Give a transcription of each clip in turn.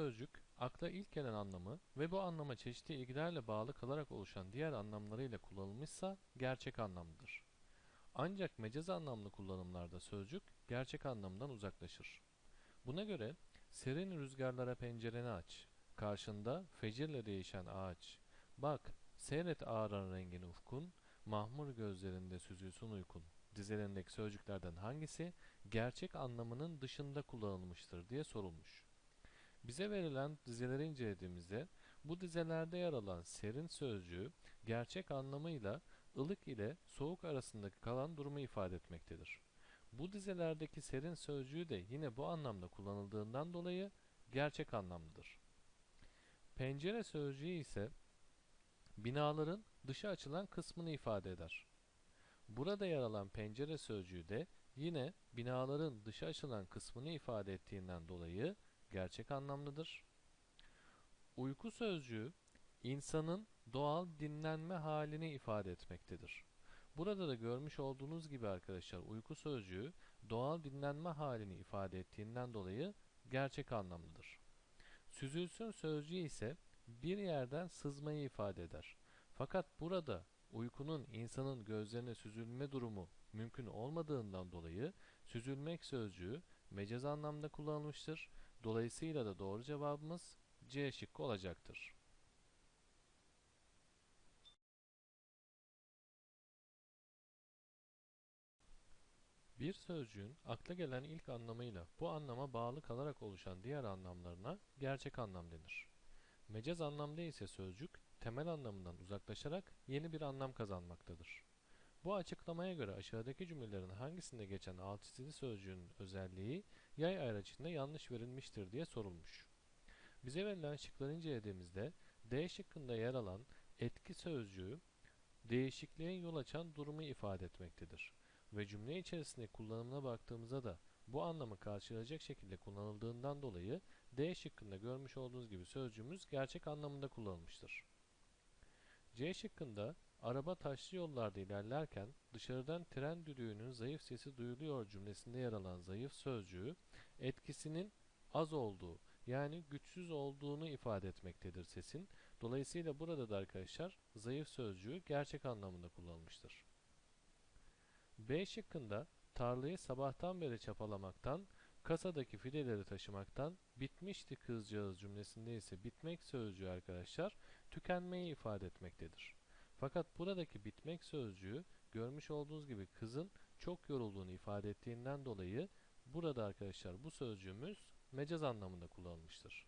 Sözcük, akla ilk gelen anlamı ve bu anlama çeşitli ilgilerle bağlı kalarak oluşan diğer anlamlarıyla kullanılmışsa gerçek anlamlıdır. Ancak mecaz anlamlı kullanımlarda sözcük gerçek anlamdan uzaklaşır. Buna göre serin rüzgarlara pencereni aç, karşında fecirle değişen ağaç, bak seyret ağaran rengini ufkun, mahmur gözlerinde süzülsün uykun dizelerindeki sözcüklerden hangisi gerçek anlamının dışında kullanılmıştır diye sorulmuş. Bize verilen dizeleri incelediğimizde bu dizelerde yer alan serin sözcüğü gerçek anlamıyla ılık ile soğuk arasındaki kalan durumu ifade etmektedir. Bu dizelerdeki serin sözcüğü de yine bu anlamda kullanıldığından dolayı gerçek anlamlıdır. Pencere sözcüğü ise binaların dışa açılan kısmını ifade eder. Burada yer alan pencere sözcüğü de yine binaların dışa açılan kısmını ifade ettiğinden dolayı gerçek anlamlıdır. Uyku sözcüğü insanın doğal dinlenme halini ifade etmektedir. Burada da görmüş olduğunuz gibi arkadaşlar uyku sözcüğü doğal dinlenme halini ifade ettiğinden dolayı gerçek anlamlıdır. Süzülsün sözcüğü ise bir yerden sızmayı ifade eder. Fakat burada uykunun insanın gözlerine süzülme durumu mümkün olmadığından dolayı süzülmek sözcüğü mecaz anlamda kullanılmıştır. Dolayısıyla da doğru cevabımız C şıkkı olacaktır. Bir sözcüğün akla gelen ilk anlamıyla bu anlama bağlı kalarak oluşan diğer anlamlarına gerçek anlam denir. Mecaz anlamda ise sözcük temel anlamından uzaklaşarak yeni bir anlam kazanmaktadır. Bu açıklamaya göre aşağıdaki cümlelerin hangisinde geçen alt çizili sözcüğün özelliği yay ayraç içinde yanlış verilmiştir diye sorulmuş. Bize verilen şıkları incelediğimizde D şıkkında yer alan etki sözcüğü değişikliğe yol açan durumu ifade etmektedir. Ve cümle içerisinde kullanımına baktığımızda da bu anlamı karşılayacak şekilde kullanıldığından dolayı D şıkkında görmüş olduğunuz gibi sözcüğümüz gerçek anlamında kullanılmıştır. C şıkkında araba taşlı yollarda ilerlerken dışarıdan tren düdüğünün zayıf sesi duyuluyor cümlesinde yer alan zayıf sözcüğü etkisinin az olduğu yani güçsüz olduğunu ifade etmektedir sesin. Dolayısıyla burada da arkadaşlar zayıf sözcüğü gerçek anlamında kullanılmıştır. B şıkkında tarlayı sabahtan beri çapalamaktan, kasadaki fideleri taşımaktan, bitmişti kızcağız cümlesinde ise bitmek sözcüğü arkadaşlar tükenmeyi ifade etmektedir. Fakat buradaki bitmek sözcüğü görmüş olduğunuz gibi kızın çok yorulduğunu ifade ettiğinden dolayı burada arkadaşlar bu sözcüğümüz mecaz anlamında kullanılmıştır.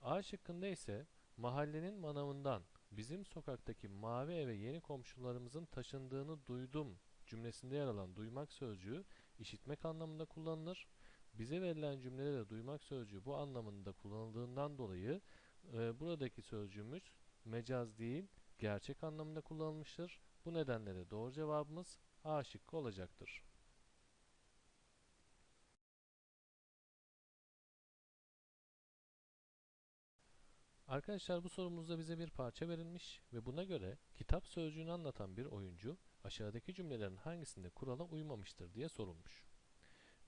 A şıkkında ise mahallenin manavından bizim sokaktaki mavi eve yeni komşularımızın taşındığını duydum cümlesinde yer alan duymak sözcüğü işitmek anlamında kullanılır. Bize verilen cümlede de duymak sözcüğü bu anlamında kullanıldığından dolayı e, buradaki sözcüğümüz mecaz değil gerçek anlamında kullanılmıştır. Bu nedenle de doğru cevabımız A şıkkı olacaktır. Arkadaşlar bu sorumuzda bize bir parça verilmiş ve buna göre kitap sözcüğünü anlatan bir oyuncu aşağıdaki cümlelerin hangisinde kurala uymamıştır diye sorulmuş.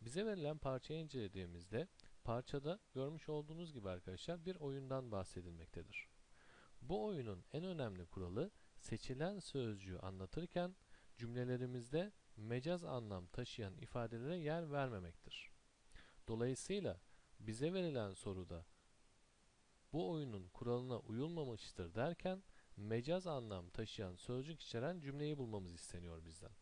Bize verilen parçayı incelediğimizde parçada görmüş olduğunuz gibi arkadaşlar bir oyundan bahsedilmektedir. Bu oyunun en önemli kuralı seçilen sözcüğü anlatırken cümlelerimizde mecaz anlam taşıyan ifadelere yer vermemektir. Dolayısıyla bize verilen soruda bu oyunun kuralına uyulmamıştır derken mecaz anlam taşıyan sözcük içeren cümleyi bulmamız isteniyor bizden.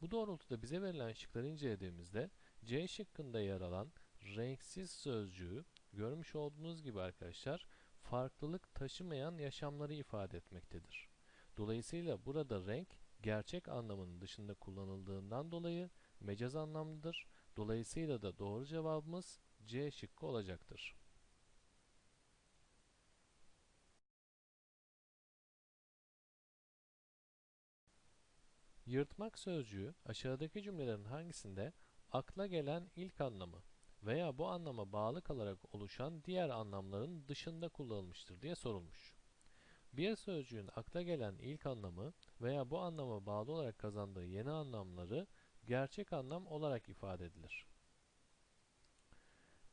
Bu doğrultuda bize verilen şıkları incelediğimizde C şıkkında yer alan renksiz sözcüğü görmüş olduğunuz gibi arkadaşlar farklılık taşımayan yaşamları ifade etmektedir. Dolayısıyla burada renk gerçek anlamının dışında kullanıldığından dolayı mecaz anlamlıdır. Dolayısıyla da doğru cevabımız C şıkkı olacaktır. Yırtmak sözcüğü aşağıdaki cümlelerin hangisinde akla gelen ilk anlamı veya bu anlama bağlı kalarak oluşan diğer anlamların dışında kullanılmıştır diye sorulmuş. Bir sözcüğün akla gelen ilk anlamı veya bu anlama bağlı olarak kazandığı yeni anlamları gerçek anlam olarak ifade edilir.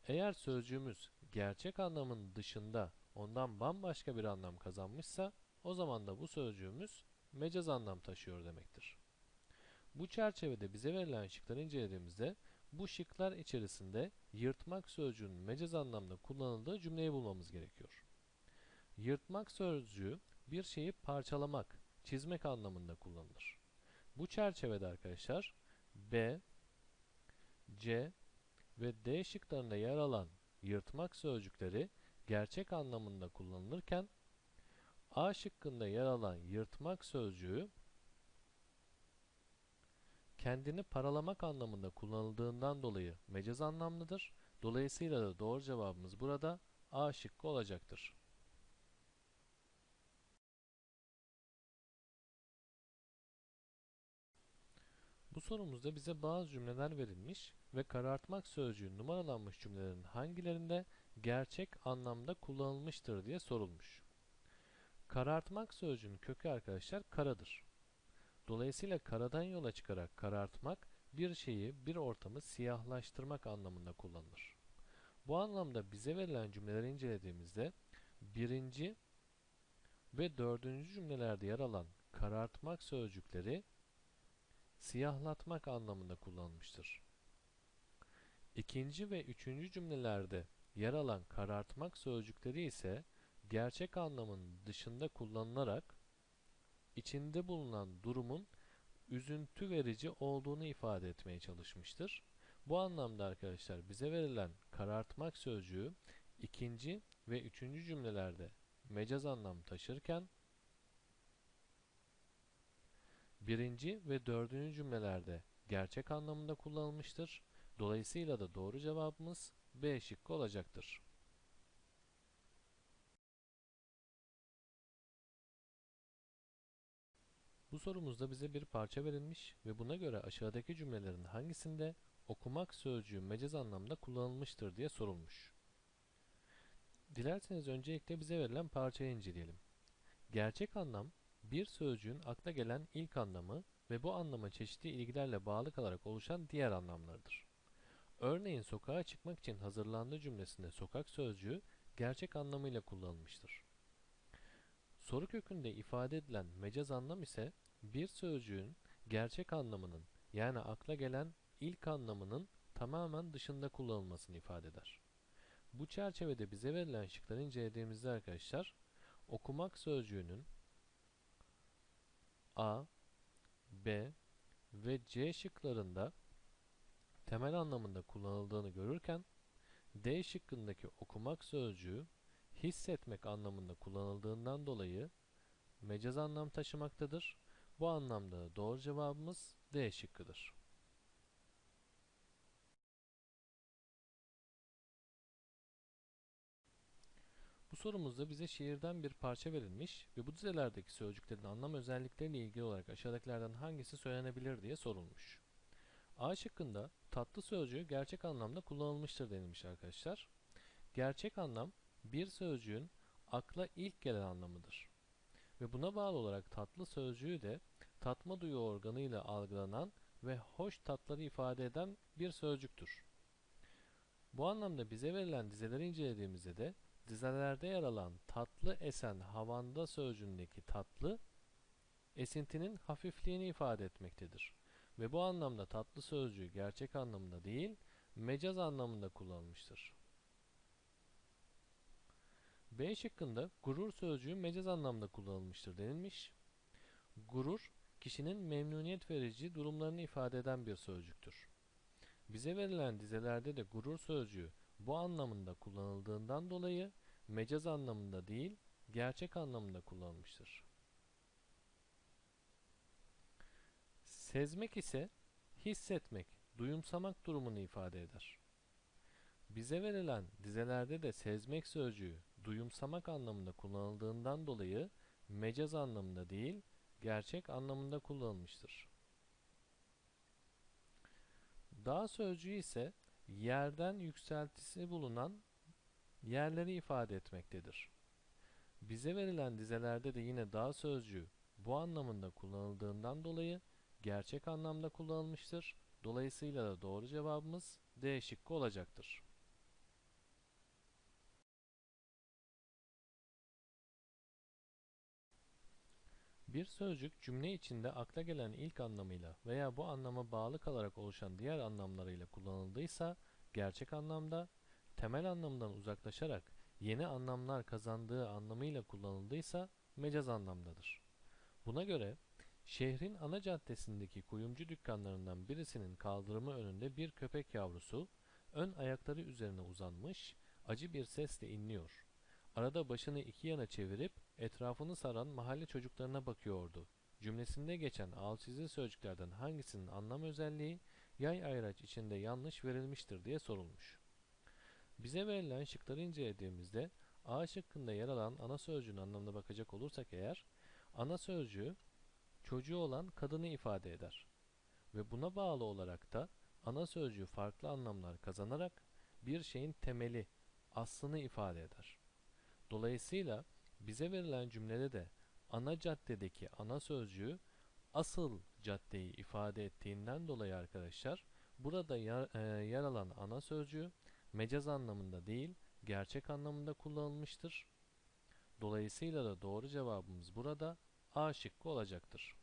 Eğer sözcüğümüz gerçek anlamın dışında ondan bambaşka bir anlam kazanmışsa o zaman da bu sözcüğümüz mecaz anlam taşıyor demektir. Bu çerçevede bize verilen şıkları incelediğimizde bu şıklar içerisinde yırtmak sözcüğünün mecaz anlamda kullanıldığı cümleyi bulmamız gerekiyor. Yırtmak sözcüğü bir şeyi parçalamak, çizmek anlamında kullanılır. Bu çerçevede arkadaşlar B, C ve D şıklarında yer alan yırtmak sözcükleri gerçek anlamında kullanılırken A şıkkında yer alan yırtmak sözcüğü kendini paralamak anlamında kullanıldığından dolayı mecaz anlamlıdır. Dolayısıyla da doğru cevabımız burada A şıkkı olacaktır. Bu sorumuzda bize bazı cümleler verilmiş ve karartmak sözcüğü numaralanmış cümlelerin hangilerinde gerçek anlamda kullanılmıştır diye sorulmuş. Karartmak sözcüğünün kökü arkadaşlar karadır. Dolayısıyla karadan yola çıkarak karartmak bir şeyi, bir ortamı siyahlaştırmak anlamında kullanılır. Bu anlamda bize verilen cümleleri incelediğimizde birinci ve dördüncü cümlelerde yer alan karartmak sözcükleri siyahlatmak anlamında kullanılmıştır. İkinci ve üçüncü cümlelerde yer alan karartmak sözcükleri ise gerçek anlamın dışında kullanılarak içinde bulunan durumun üzüntü verici olduğunu ifade etmeye çalışmıştır. Bu anlamda arkadaşlar bize verilen karartmak sözcüğü ikinci ve üçüncü cümlelerde mecaz anlam taşırken birinci ve dördüncü cümlelerde gerçek anlamında kullanılmıştır. Dolayısıyla da doğru cevabımız B şıkkı olacaktır. Bu sorumuzda bize bir parça verilmiş ve buna göre aşağıdaki cümlelerin hangisinde okumak sözcüğü mecaz anlamda kullanılmıştır diye sorulmuş. Dilerseniz öncelikle bize verilen parçayı inceleyelim. Gerçek anlam, bir sözcüğün akla gelen ilk anlamı ve bu anlama çeşitli ilgilerle bağlı kalarak oluşan diğer anlamlarıdır. Örneğin sokağa çıkmak için hazırlandığı cümlesinde sokak sözcüğü gerçek anlamıyla kullanılmıştır. Soru kökünde ifade edilen mecaz anlam ise bir sözcüğün gerçek anlamının yani akla gelen ilk anlamının tamamen dışında kullanılmasını ifade eder. Bu çerçevede bize verilen şıkları incelediğimizde arkadaşlar okumak sözcüğünün A, B ve C şıklarında temel anlamında kullanıldığını görürken D şıkkındaki okumak sözcüğü hissetmek anlamında kullanıldığından dolayı mecaz anlam taşımaktadır. Bu anlamda doğru cevabımız D şıkkıdır. Bu sorumuzda bize şiirden bir parça verilmiş ve bu dizelerdeki sözcüklerin anlam özellikleriyle ilgili olarak aşağıdakilerden hangisi söylenebilir diye sorulmuş. A şıkkında tatlı sözcüğü gerçek anlamda kullanılmıştır denilmiş arkadaşlar. Gerçek anlam bir sözcüğün akla ilk gelen anlamıdır. Ve buna bağlı olarak tatlı sözcüğü de tatma duyu organıyla algılanan ve hoş tatları ifade eden bir sözcüktür. Bu anlamda bize verilen dizeleri incelediğimizde de dizelerde yer alan tatlı esen havanda sözcüğündeki tatlı esintinin hafifliğini ifade etmektedir. Ve bu anlamda tatlı sözcüğü gerçek anlamında değil, mecaz anlamında kullanılmıştır. B şıkkında gurur sözcüğü mecaz anlamda kullanılmıştır denilmiş. Gurur, kişinin memnuniyet verici durumlarını ifade eden bir sözcüktür. Bize verilen dizelerde de gurur sözcüğü bu anlamında kullanıldığından dolayı mecaz anlamında değil, gerçek anlamında kullanılmıştır. Sezmek ise hissetmek, duyumsamak durumunu ifade eder. Bize verilen dizelerde de sezmek sözcüğü duyumsamak anlamında kullanıldığından dolayı mecaz anlamında değil, gerçek anlamında kullanılmıştır. Dağ sözcüğü ise yerden yükseltisi bulunan yerleri ifade etmektedir. Bize verilen dizelerde de yine dağ sözcüğü bu anlamında kullanıldığından dolayı gerçek anlamda kullanılmıştır. Dolayısıyla da doğru cevabımız D şıkkı olacaktır. Bir sözcük cümle içinde akla gelen ilk anlamıyla veya bu anlama bağlı kalarak oluşan diğer anlamlarıyla kullanıldıysa gerçek anlamda, temel anlamdan uzaklaşarak yeni anlamlar kazandığı anlamıyla kullanıldıysa mecaz anlamdadır. Buna göre şehrin ana caddesindeki kuyumcu dükkanlarından birisinin kaldırımı önünde bir köpek yavrusu ön ayakları üzerine uzanmış acı bir sesle inliyor. Arada başını iki yana çevirip etrafını saran mahalle çocuklarına bakıyordu. Cümlesinde geçen alçizli sözcüklerden hangisinin anlam özelliği yay ayraç içinde yanlış verilmiştir diye sorulmuş. Bize verilen şıkları incelediğimizde A şıkkında yer alan ana sözcüğün anlamına bakacak olursak eğer, ana sözcüğü çocuğu olan kadını ifade eder. Ve buna bağlı olarak da ana sözcüğü farklı anlamlar kazanarak bir şeyin temeli, aslını ifade eder. Dolayısıyla bize verilen cümlede de ana caddedeki ana sözcüğü asıl caddeyi ifade ettiğinden dolayı arkadaşlar burada yer, e, yer alan ana sözcüğü mecaz anlamında değil gerçek anlamında kullanılmıştır. Dolayısıyla da doğru cevabımız burada A şıkkı olacaktır.